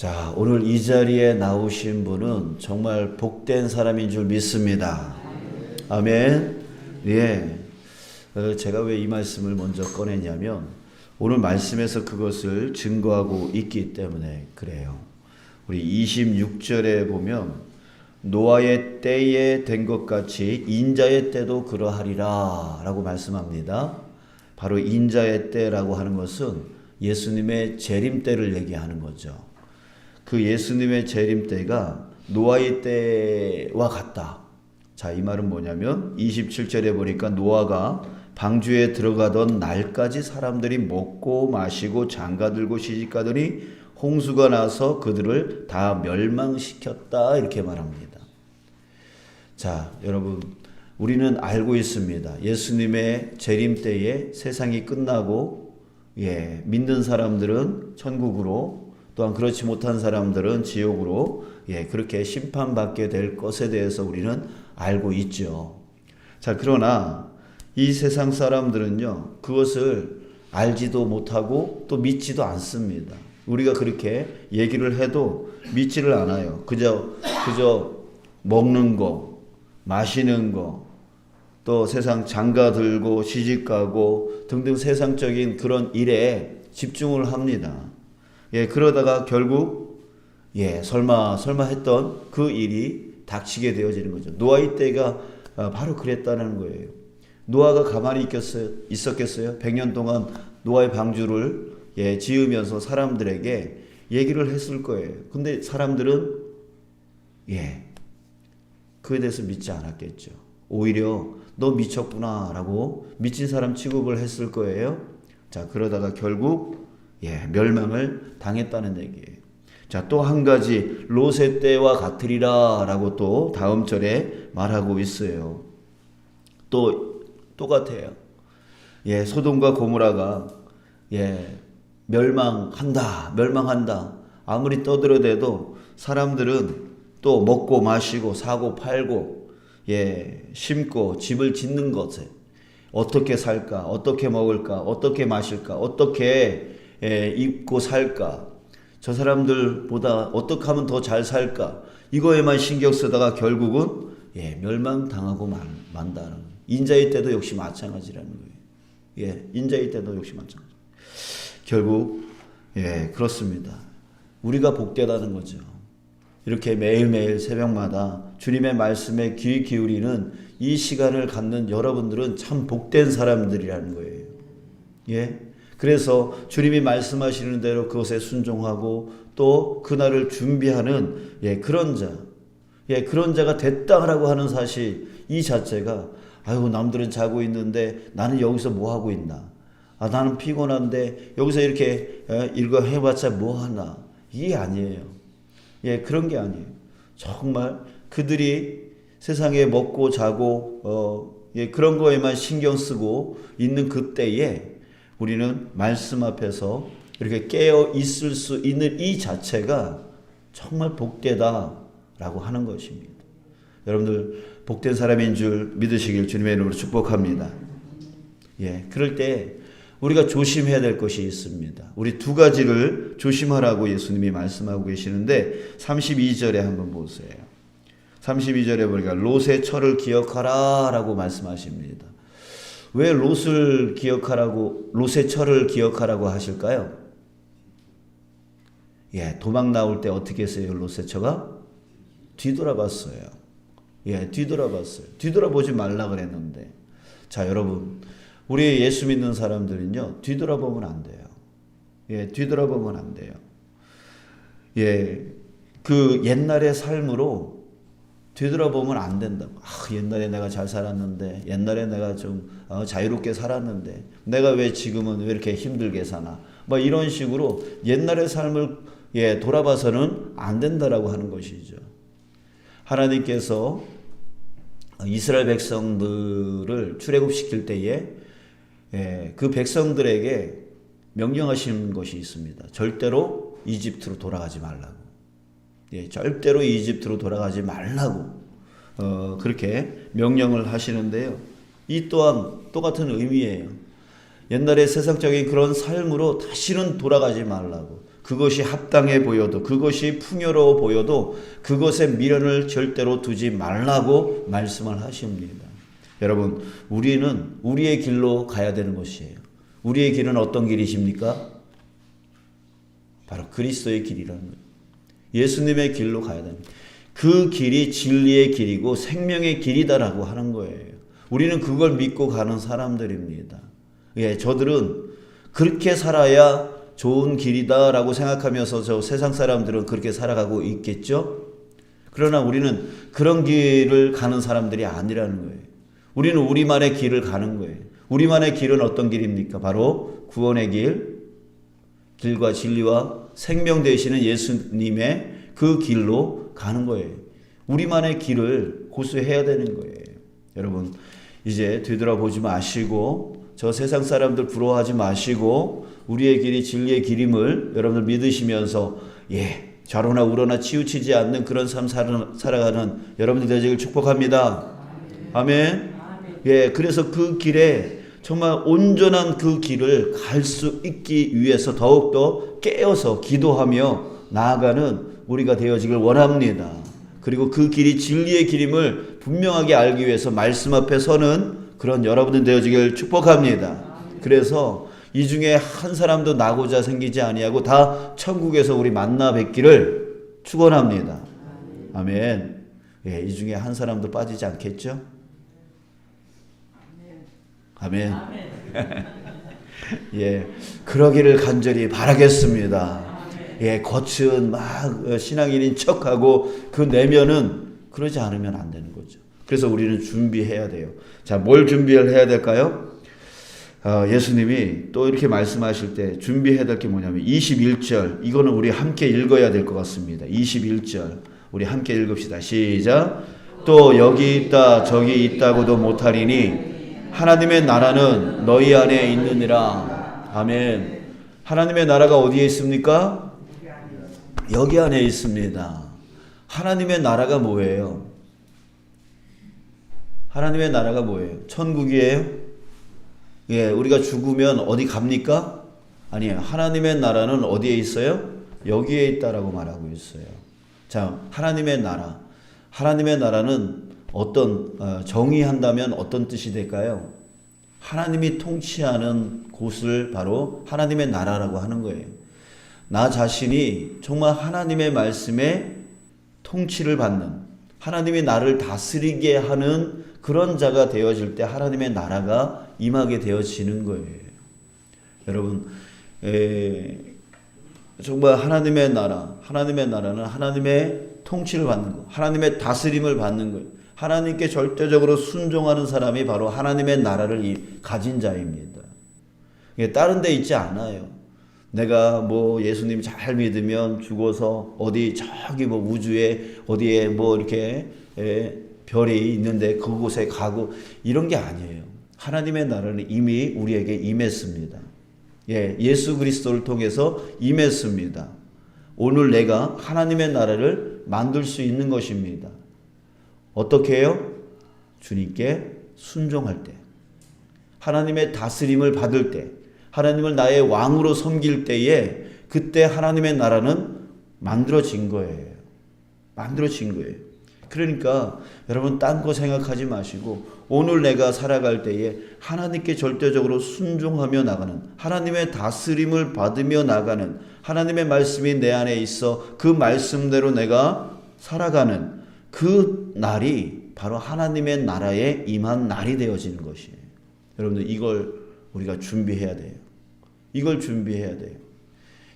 자, 오늘 이 자리에 나오신 분은 정말 복된 사람인 줄 믿습니다. 아멘. 예. 어, 제가 왜 이 말씀을 먼저 꺼냈냐면 오늘 말씀에서 그것을 증거하고 있기 때문에 그래요. 우리 26절에 보면 노아의 때에 된 것 같이 인자의 때도 그러하리라 라고 말씀합니다. 바로 인자의 때라고 하는 것은 예수님의 재림 때를 얘기하는 거죠. 그 예수님의 재림 때가 노아의 때와 같다. 자, 이 말은 뭐냐면 27절에 보니까 노아가 방주에 들어가던 날까지 사람들이 먹고 마시고 장가 들고 시집 가더니 홍수가 나서 그들을 다 멸망시켰다 이렇게 말합니다. 자, 여러분 우리는 알고 있습니다. 예수님의 재림 때에 세상이 끝나고 예, 믿는 사람들은 천국으로 또한 그렇지 못한 사람들은 지옥으로 예, 그렇게 심판받게 될 것에 대해서 우리는 알고 있죠. 자, 그러나 이 세상 사람들은요, 그것을 알지도 못하고 또 믿지도 않습니다. 우리가 그렇게 얘기를 해도 믿지를 않아요. 그저, 그저 먹는 거, 마시는 거, 또 세상 장가 들고 시집 가고 등등 세상적인 그런 일에 집중을 합니다. 예, 그러다가 결국 예, 설마 설마 했던 그 일이 닥치게 되어지는 거죠. 노아의 때가 아, 바로 그랬다는 거예요. 노아가 가만히 있겠어요? 있었겠어요? 100년 동안 노아의 방주를 예, 지으면서 사람들에게 얘기를 했을 거예요. 근데 사람들은 예. 그에 대해서 믿지 않았겠죠. 오히려 너 미쳤구나라고 미친 사람 취급을 했을 거예요. 자, 그러다가 결국 예, 멸망을 당했다는 얘기예요. 자, 또 한 가지 로세 때와 같으리라라고 또 다음 절에 말하고 있어요. 또 똑같아요. 예, 소돔과 고모라가 예, 멸망한다. 멸망한다. 아무리 떠들어대도 사람들은 또 먹고 마시고 사고 팔고 예, 심고 집을 짓는 것에 어떻게 살까? 어떻게 먹을까? 어떻게 마실까? 어떻게 예, 입고 살까? 저 사람들보다 어떻게 하면 더 잘 살까? 이거에만 신경 쓰다가 결국은 예, 멸망당하고 만, 만다는. 인자의 때도 역시 마찬가지라는 거예요. 예, 인자의 때도 역시 마찬가지. 결국 예, 그렇습니다. 우리가 복되다는 거죠. 이렇게 매일매일 새벽마다 주님의 말씀에 귀 기울이는 이 시간을 갖는 여러분들은 참 복된 사람들이라는 거예요. 예. 그래서 주님이 말씀하시는 대로 그것에 순종하고 또 그날을 준비하는 예, 그런 자. 예, 그런 자가 됐다라고 하는 사실 이 자체가 아이고 남들은 자고 있는데 나는 여기서 뭐 하고 있나? 아 나는 피곤한데 여기서 이렇게 일거 해봤자 뭐 하나? 이게 아니에요. 예, 그런 게 아니에요. 정말 그들이 세상에 먹고 자고 어, 예, 그런 거에만 신경 쓰고 있는 그때에 우리는 말씀 앞에서 이렇게 깨어 있을 수 있는 이 자체가 정말 복되다라고 하는 것입니다. 여러분들 복된 사람인 줄 믿으시길 주님의 이름으로 축복합니다. 예, 그럴 때 우리가 조심해야 될 것이 있습니다. 우리 두 가지를 조심하라고 예수님이 말씀하고 계시는데 32절에 한번 보세요. 32절에 보니까 롯의 철을 기억하라라고 말씀하십니다. 왜 롯을 기억하라고 롯의 철을 기억하라고 하실까요? 예, 도망 나올 때 어떻게 했어요? 롯의 처가 뒤돌아봤어요. 예, 뒤돌아봤어요. 뒤돌아보지 말라 그랬는데. 자, 여러분. 우리 예수 믿는 사람들은요, 뒤돌아보면 안 돼요. 예, 뒤돌아보면 안 돼요. 예, 그 옛날의 삶으로 뒤돌아보면 안 된다고. 아, 옛날에 내가 잘 살았는데, 옛날에 내가 좀 어, 자유롭게 살았는데, 내가 왜 지금은 왜 이렇게 힘들게 사나. 뭐 이런 식으로 옛날의 삶을 예, 돌아봐서는 안 된다라고 하는 것이죠. 하나님께서 이스라엘 백성들을 출애굽시킬 때에 예, 그 백성들에게 명령하신 것이 있습니다. 절대로 이집트로 돌아가지 말라고. 예, 절대로 이집트로 돌아가지 말라고. 어, 그렇게 명령을 하시는데요. 이 또한 똑같은 의미예요. 옛날에 세상적인 그런 삶으로 다시는 돌아가지 말라고. 그것이 합당해 보여도 그것이 풍요로워 보여도 그것에 미련을 절대로 두지 말라고 말씀을 하십니다. 여러분, 우리는 우리의 길로 가야 되는 것이에요. 우리의 길은 어떤 길이십니까? 바로 그리스도의 길이라는 거예요. 예수님의 길로 가야 됩니다. 그 길이 진리의 길이고 생명의 길이다라고 하는 거예요. 우리는 그걸 믿고 가는 사람들입니다. 예, 저들은 그렇게 살아야 좋은 길이다라고 생각하면서 저 세상 사람들은 그렇게 살아가고 있겠죠? 그러나 우리는 그런 길을 가는 사람들이 아니라는 거예요. 우리는 우리만의 길을 가는 거예요. 우리만의 길은 어떤 길입니까? 바로 구원의 길, 길과 진리와 생명 되시는 예수님의 그 길로 가는 거예요. 우리만의 길을 고수해야 되는 거예요. 여러분, 이제 되돌아보지 마시고 저 세상 사람들 부러워하지 마시고 우리의 길이 진리의 길임을 여러분들 믿으시면서 예, 좌로나 우로나 치우치지 않는 그런 삶 살아- 살아가는 여러분들 되시길 축복합니다. 아멘. 예, 그래서 그 길에 정말 온전한 그 길을 갈 수 있기 위해서 더욱더 깨어서 기도하며 나아가는 우리가 되어지길 원합니다. 그리고 그 길이 진리의 길임을 분명하게 알기 위해서 말씀 앞에 서는 그런 여러분들 되어지길 축복합니다. 그래서 이 중에 한 사람도 나고자 생기지 아니하고 다 천국에서 우리 만나 뵙기를 축원합니다. 아멘. 예, 이 중에 한 사람도 빠지지 않겠죠? 아멘. 예, 그러기를 간절히 바라겠습니다. 예, 겉은 막 어, 신앙인인 척하고 그 내면은 그러지 않으면 안 되는 거죠. 그래서 우리는 준비해야 돼요. 자, 뭘 준비를 해야 될까요? 어, 예수님이 또 이렇게 말씀하실 때 준비해야 될 게 뭐냐면 21절 이거는 우리 함께 읽어야 될 것 같습니다. 21절 우리 함께 읽읍시다. 시작. 또 여기 있다 저기 있다고도 못하리니 하나님의 나라는 너희 안에 있느니라. 아멘. 하나님의 나라가 어디에 있습니까? 여기 안에 있습니다. 하나님의 나라가 뭐예요? 하나님의 나라가 뭐예요? 천국이에요? 예, 우리가 죽으면 어디 갑니까? 아니에요. 하나님의 나라는 어디에 있어요? 여기에 있다라고 말하고 있어요. 자, 하나님의 나라. 하나님의 나라는 어떤 어, 정의한다면 어떤 뜻이 될까요? 하나님이 통치하는 곳을 바로 하나님의 나라라고 하는 거예요. 나 자신이 정말 하나님의 말씀에 통치를 받는 하나님이 나를 다스리게 하는 그런 자가 되어질 때 하나님의 나라가 임하게 되어지는 거예요. 여러분, 에, 정말 하나님의 나라, 하나님의 나라는 하나님의 통치를 받는 거, 하나님의 다스림을 받는 거예요. 하나님께 절대적으로 순종하는 사람이 바로 하나님의 나라를 이- 가진 자입니다. 다른 데 있지 않아요. 내가 뭐 예수님 잘 믿으면 죽어서 어디 저기 뭐 우주에 어디에 뭐 이렇게 에, 별이 있는데 그곳에 가고 이런 게 아니에요. 하나님의 나라는 이미 우리에게 임했습니다. 예, 예수 그리스도를 통해서 임했습니다. 오늘 내가 하나님의 나라를 만들 수 있는 것입니다. 어떻게 해요? 주님께 순종할 때. 하나님의 다스림을 받을 때. 하나님을 나의 왕으로 섬길 때에 그때 하나님의 나라는 만들어진 거예요. 만들어진 거예요. 그러니까 여러분 딴 거 생각하지 마시고 오늘 내가 살아갈 때에 하나님께 절대적으로 순종하며 나가는 하나님의 다스림을 받으며 나가는 하나님의 말씀이 내 안에 있어 그 말씀대로 내가 살아가는 그 날이 바로 하나님의 나라에 임한 날이 되어지는 것이에요. 여러분들 이걸 우리가 준비해야 돼요. 이걸 준비해야 돼요.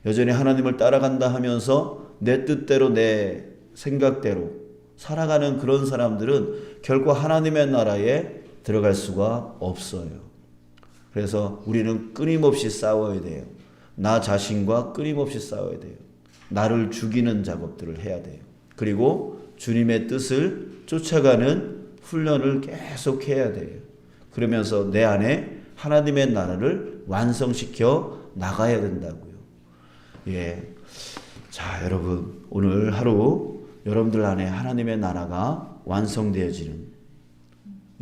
여전히 하나님을 따라간다 하면서 내 뜻대로 내 생각대로 살아가는 그런 사람들은 결코 하나님의 나라에 들어갈 수가 없어요. 그래서 우리는 끊임없이 싸워야 돼요. 나 자신과 끊임없이 싸워야 돼요. 나를 죽이는 작업들을 해야 돼요. 그리고 주님의 뜻을 쫓아가는 훈련을 계속 해야 돼요. 그러면서 내 안에 하나님의 나라를 완성시켜 나가야 된다고요. 예. 자, 여러분, 오늘 하루 여러분들 안에 하나님의 나라가 완성되어지는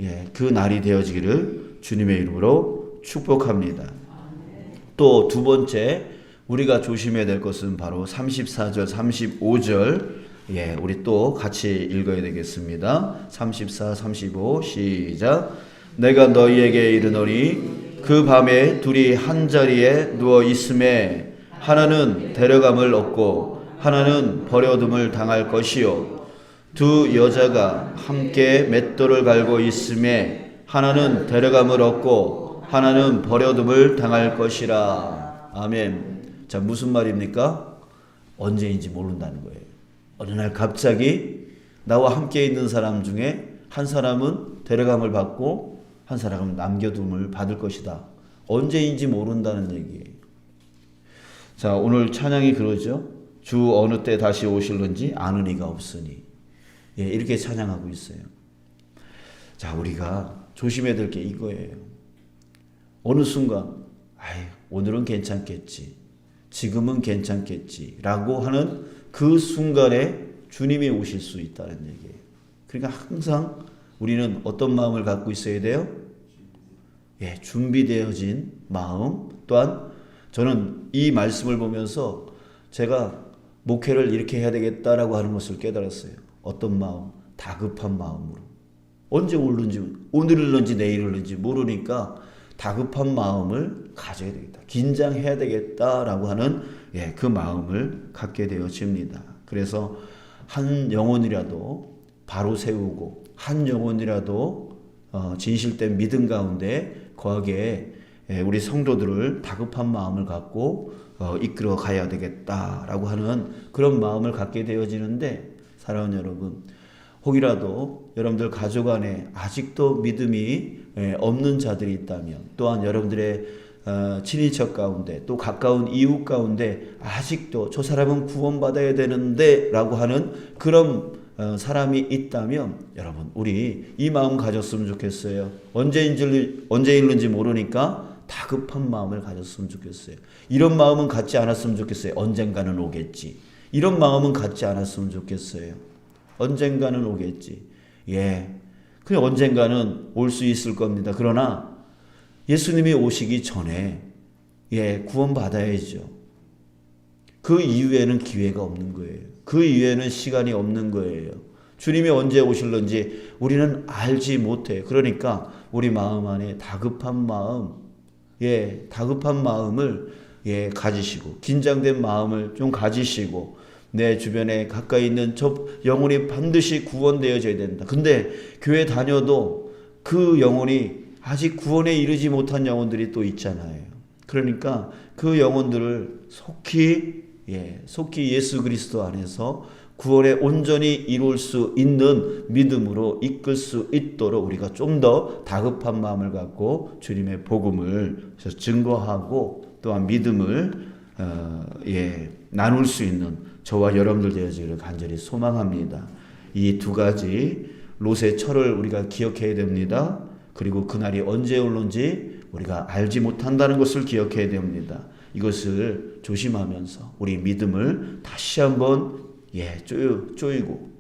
예, 그 날이 되어지기를 주님의 이름으로 축복합니다. 또 두 번째, 우리가 조심해야 될 것은 바로 34절, 35절. 예, 우리 또 같이 읽어야 되겠습니다. 34, 35 시작. 내가 너희에게 이르노니 그 밤에 둘이 한 자리에 누워 있음에 하나는 데려감을 얻고 하나는 버려둠을 당할 것이요 두 여자가 함께 맷돌을 갈고 있음에 하나는 데려감을 얻고 하나는 버려둠을 당할 것이라. 아멘. 자, 무슨 말입니까? 언제인지 모른다는 거예요. 어느 날 갑자기 나와 함께 있는 사람 중에 한 사람은 데려감을 받고 한 사람은 남겨둠을 받을 것이다. 언제인지 모른다는 얘기예요. 자, 오늘 찬양이 그러죠. 주 어느 때 다시 오실는지 아는 이가 없으니. 예, 이렇게 찬양하고 있어요. 자, 우리가 조심해야 될 게 이거예요. 어느 순간, 아이, 오늘은 괜찮겠지. 지금은 괜찮겠지. 라고 하는 그 순간에 주님이 오실 수 있다는 얘기예요. 그러니까 항상 우리는 어떤 마음을 갖고 있어야 돼요? 예, 준비되어진 마음 또한 저는 이 말씀을 보면서 제가 목회를 이렇게 해야 되겠다라고 하는 것을 깨달았어요. 어떤 마음? 다급한 마음으로. 언제 올는지 오늘 올는지 내일 올는지 모르니까 다급한 마음을 가져야 되겠다. 긴장해야 되겠다라고 하는 예, 그 마음을 갖게 되어집니다. 그래서 한 영혼이라도 바로 세우고 한 영혼이라도 어, 진실된 믿음 가운데 거하게 예, 우리 성도들을 다급한 마음을 갖고 어, 이끌어 가야 되겠다라고 하는 그런 마음을 갖게 되어지는데 사랑하는 여러분 혹이라도 여러분들 가족 안에 아직도 믿음이 예, 없는 자들이 있다면 또한 여러분들의 어, 친인척 가운데 또 가까운 이웃 가운데 아직도 저 사람은 구원받아야 되는데 라고 하는 그런 어, 사람이 있다면 여러분 우리 이 마음 가졌으면 좋겠어요. 언제인지 언제일는지 모르니까 다급한 마음을 가졌으면 좋겠어요. 이런 마음은 갖지 않았으면 좋겠어요. 언젠가는 오겠지. 이런 마음은 갖지 않았으면 좋겠어요. 언젠가는 오겠지. 예. 그 언젠가는 올 수 있을 겁니다. 그러나 예수님이 오시기 전에 예, 구원받아야죠. 그 이후에는 기회가 없는 거예요. 그 이후에는 시간이 없는 거예요. 주님이 언제 오실런지 우리는 알지 못해. 그러니까 우리 마음 안에 다급한 마음, 예, 다급한 마음을 예, 가지시고 긴장된 마음을 좀 가지시고 내 주변에 가까이 있는 저 영혼이 반드시 구원되어져야 된다. 근데 교회 다녀도 그 영혼이 아직 구원에 이르지 못한 영혼들이 또 있잖아요. 그러니까 그 영혼들을 속히 예, 속히 예수 그리스도 안에서 구원에 온전히 이룰 수 있는 믿음으로 이끌 수 있도록 우리가 좀 더 다급한 마음을 갖고 주님의 복음을 증거하고 또한 믿음을 어, 예, 나눌 수 있는 저와 여러분들 되어지기를 간절히 소망합니다. 이 두 가지 롯의 철을 우리가 기억해야 됩니다. 그리고 그날이 언제 올는지 우리가 알지 못한다는 것을 기억해야 됩니다. 이것을 조심하면서 우리 믿음을 다시 한번 예, 쪼이, 쪼이고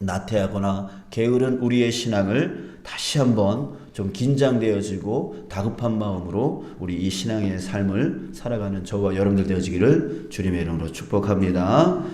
나태하거나 게으른 우리의 신앙을 다시 한번 좀 긴장되어지고 다급한 마음으로 우리 이 신앙의 삶을 살아가는 저와 여러분들 되어지기를 주님의 이름으로 축복합니다.